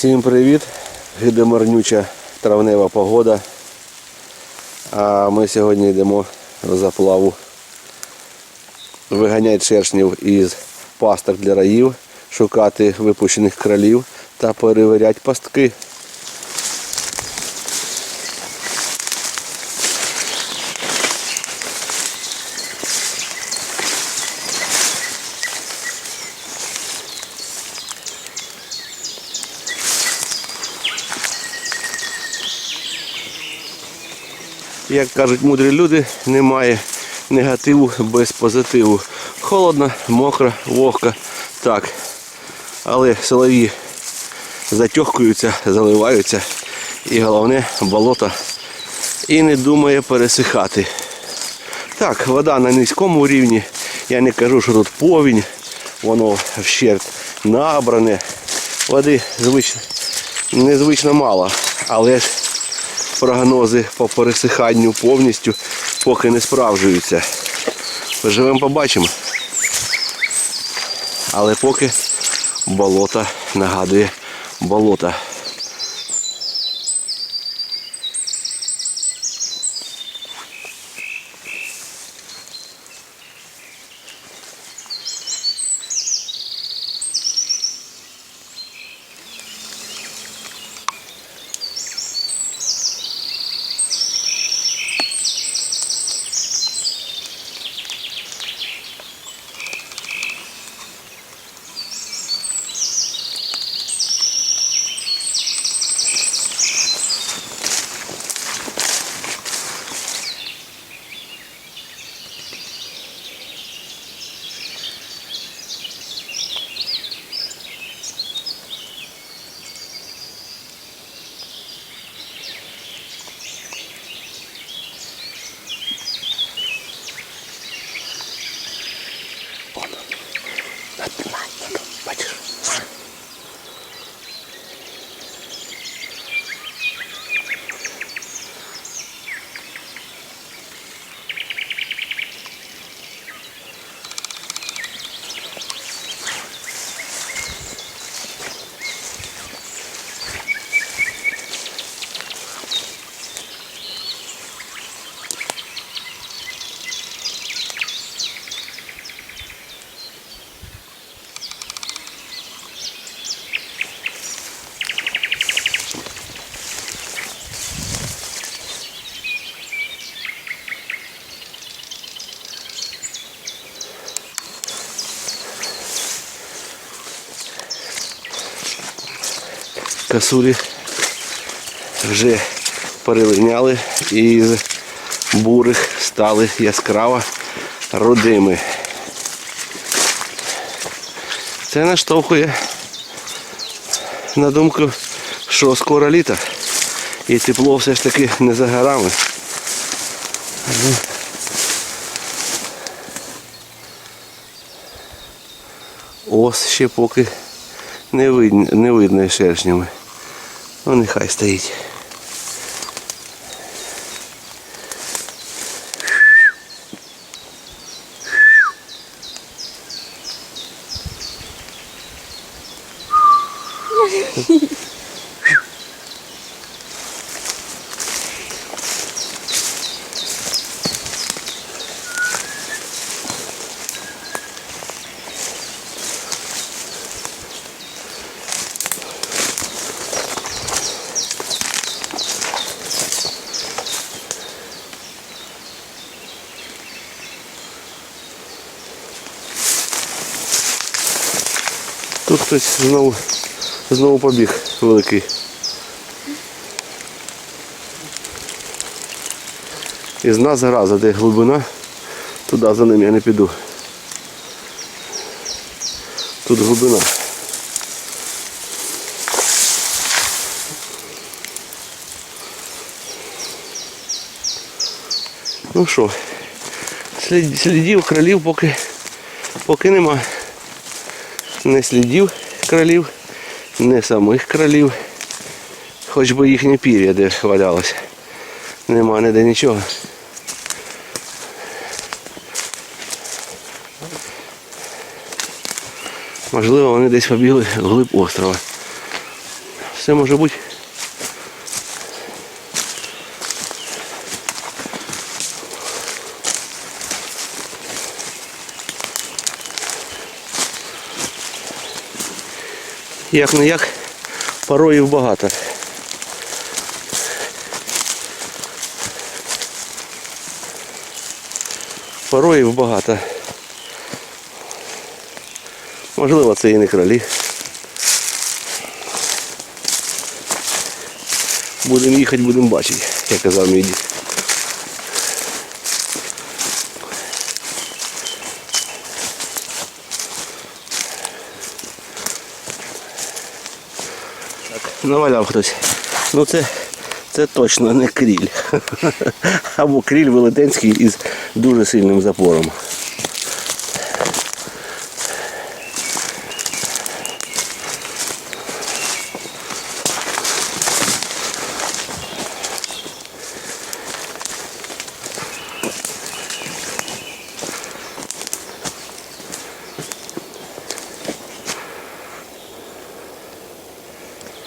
Всім привіт! Гидоморнюча травнева погода. А ми сьогодні йдемо в заплаву виганяти шершнів із пасток для раїв, шукати випущених кролів та перевіряти пастки. Як кажуть мудрі люди, немає негативу без позитиву. Холодно, мокро, вогко. Так. Але солові затьохкуються, заливаються. І головне болото і не думає пересихати. Так, вода на низькому рівні. Я не кажу, що тут повінь, воно вщерть набране. Води звично, незвично мало, але ж прогнози по пересиханню повністю поки не справжуються. Поживемо, побачимо. Але поки болото нагадує болото. Касулі вже перелиняли і з бурих стали яскраво рудими. Це наштовхує на думку, що скоро літо і тепло все ж таки не за горами. Ось ще поки не видно, не видно шершнями. Ну нехай стоїть. Тут хтось знову, знову побіг великий. Із нас граза, де глибина, туди за ним я не піду. Тут глибина. Ну що, слід- слідів кролів поки, поки нема. Не слідів кролів, не самих кролів. Хоч би їхнє пір'я де валялося. Нема ніде нічого. Можливо, вони десь побігли вглиб острова. Все може бути. Як не як, пороїв багато. Пороїв багато. Можливо, це і не кролі. Будемо їхати, будемо бачити, як казав мій дід. Наваляв хтось. Ну це, це точно не кріль. Або кріль велетенський із дуже сильним запором.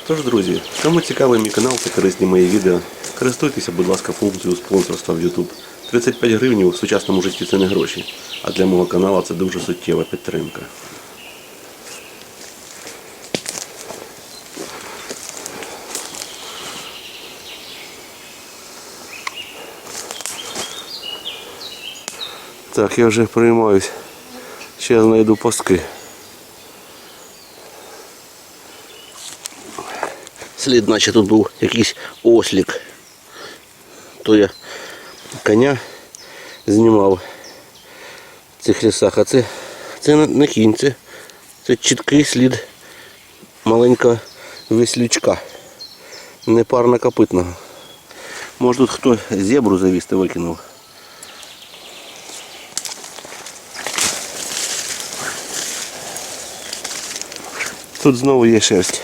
Тож, друзі, кому цікавий мій канал та корисні мої відео, користуйтеся, будь ласка, функцією спонсорства в YouTube. 35 гривень в сучасному житті це не гроші, а для мого каналу це дуже суттєва підтримка. Так, я вже приймаюсь. Ще знайду паски. Слід, наче тут був якийсь ослік. То я коня знімав в цих лісах, а це, це не- кінь, це, це чіткий слід маленького веслючка. Непарно копитного. Може тут хто зебру завісти викинув. Тут знову є шерсть.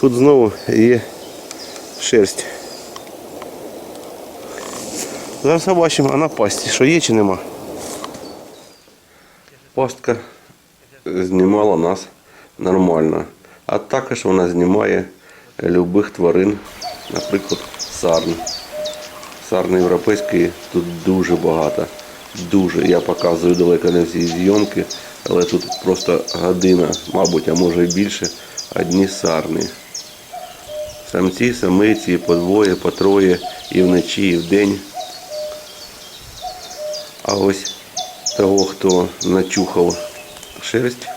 Тут знову є шерсть. Зараз побачимо, а на пасті, що є чи нема. Пастка знімала нас нормально. А також вона знімає любих тварин, наприклад, сарн. Сарни європейської тут дуже багато. Дуже. Я показую далеко не всі зйомки, але тут просто година, мабуть, а може і більше, одні сарни. Самці, самиці, по двоє, по троє, і вночі, і вдень. А ось того, хто начухав шерсть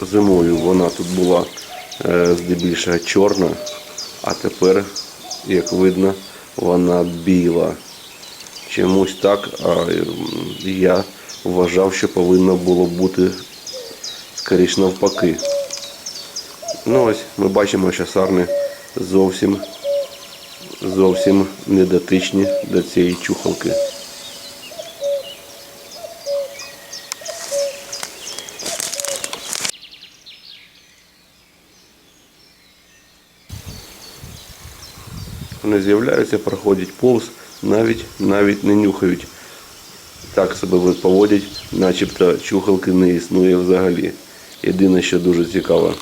зимою, вона тут була е, здебільшого чорна, а тепер, як видно, вона біла. Чомусь так, а я вважав, що повинно було бути скоріш навпаки. Ну ось ми бачимо, що сарни зовсім зовсім не до цієї чухалки. Вони з'являються, проходять повз, навіть навіть не нюхають. Так себе поводять, начебто чухалки не існує взагалі. Єдине, що дуже цікаво,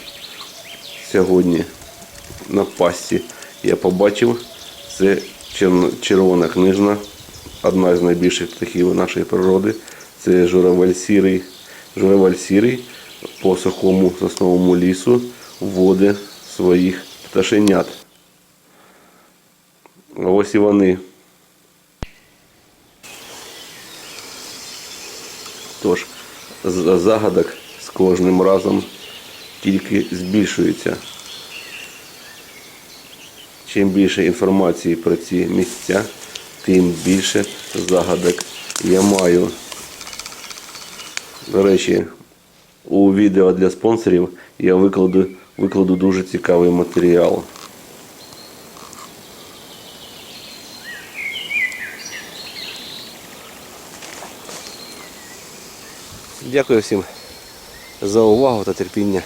сьогодні на пасті я побачив, це червона книжна, одна з найбільших птахів нашої природи. Це журавель сірий. Журавель сірий по сухому сосновому лісу вводить своїх пташенят. Ось і вони. Тож, загадок з кожним разом тільки збільшується. Чим більше інформації про ці місця, тим більше загадок я маю. До речі, у відео для спонсорів я викладу, викладу дуже цікавий матеріал. Дякую всім за увагу та терпіння.